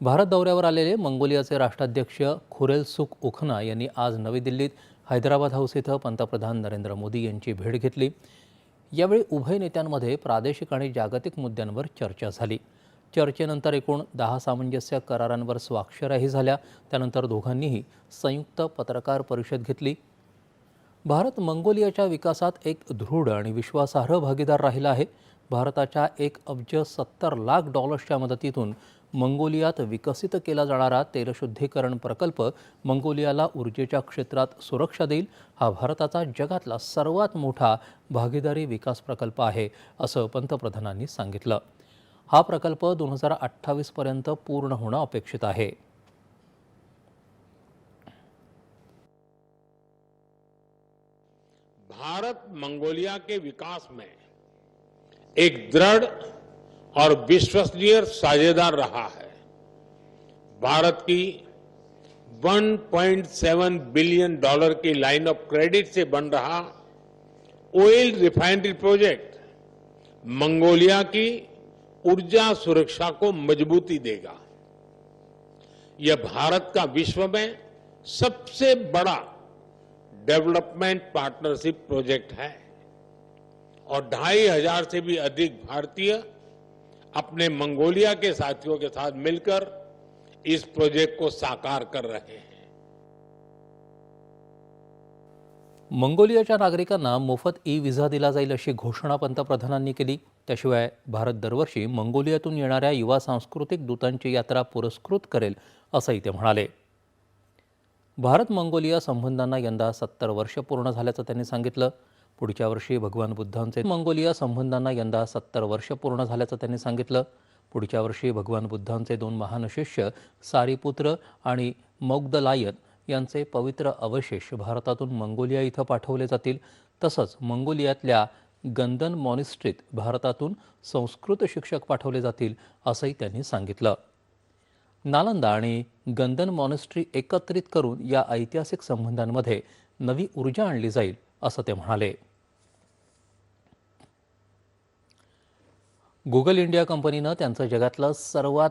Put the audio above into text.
भारत दौऱ्यावर आलेले मंगोलियाचे राष्ट्राध्यक्ष खुरेलसुख उखना यांनी आज नवी दिल्लीत हैदराबाद हाऊस इथं पंतप्रधान नरेंद्र मोदी यांची भेट घेतली. यावेळी उभय नेत्यांमध्ये प्रादेशिक आणि जागतिक मुद्द्यांवर चर्चा झाली. चर्चेनंतर एकूण दहा सामंजस्य करारांवर स्वाक्षऱ्याही झाल्या. त्यानंतर दोघांनीही संयुक्त पत्रकार परिषद घेतली. भारत मंगोलियाच्या विकासात एक दृढ आणि विश्वासार्ह भागीदार राहिला आहे. भारताच्या एक अब्ज सत्तर लाख डॉलर्सच्या मदतीतून मंगोलियात विकसित केला जाणारा तेलशुद्धीकरण प्रकल्प मंगोलियाला ऊर्जेच्या क्षेत्रात सुरक्षा देईल. हा भारताचा जगातला सर्वात मोठा भागीदारी विकास प्रकल्प आहे असं पंतप्रधानांनी सांगितलं. हा प्रकल्प दोन हजार अठ्ठावीसपर्यंत पूर्ण होणं अपेक्षित आहे. भारत मंगोलिया के विकास में एक दृढ़ और विश्वसनीय साझेदार रहा है। भारत की 1.7 बिलियन डॉलर की लाइन ऑफ़ क्रेडिट से बन रहा ऑयल रिफाइनरी प्रोजेक्ट मंगोलिया की ऊर्जा सुरक्षा को मजबूती देगा। यह भारत का विश्व में सबसे बड़ा डेवलपमेंट पार्टनरशिप प्रोजेक्ट है। और ढाई हजार से भी अधिक भारतीय अपने मंगोलिया के साथियों के साथ मिलकर इस प्रोजेक्ट को साकार कर रहे हैं। मंगोलियाच्या नागरिकांना मोफत ई व्हिसा दिला जाईल अशी घोषणा पंतप्रधानांनी केली. त्याशिवाय भारत दरवर्षी मंगोलियातून येणाऱ्या युवा सांस्कृतिक दूतांची यात्रा पुरस्कृत करेल असंही ते म्हणाले. भारत मंगोलिया संबंधांना यंदा सत्तर वर्ष पूर्ण झाल्याचं त्यांनी सांगितलं. पुढच्या वर्षी भगवान बुद्धांचे मंगोलिया संबंधांना यंदा सत्तर वर्ष पूर्ण झाल्याचं त्यांनी सांगितलं. पुढच्या वर्षी भगवान बुद्धांचे दोन महान शिष्य सारीपुत्र आणि मौग्दलायन यांचे पवित्र अवशेष भारतातून मंगोलिया इथं पाठवले जातील. तसंच मंगोलियातल्या गंदन मॉनिस्ट्रीत भारतातून संस्कृत शिक्षक पाठवले जातील असंही त्यांनी सांगितलं. नालंदा आणि गंदन मॉनेस्ट्री एकत्रित करून या ऐतिहासिक संबंधांमध्ये नवी ऊर्जा आणली जाईल. असं ते म्हणाले. गुगल इंडिया कंपनीनं त्यांचं जगातलं सर्वात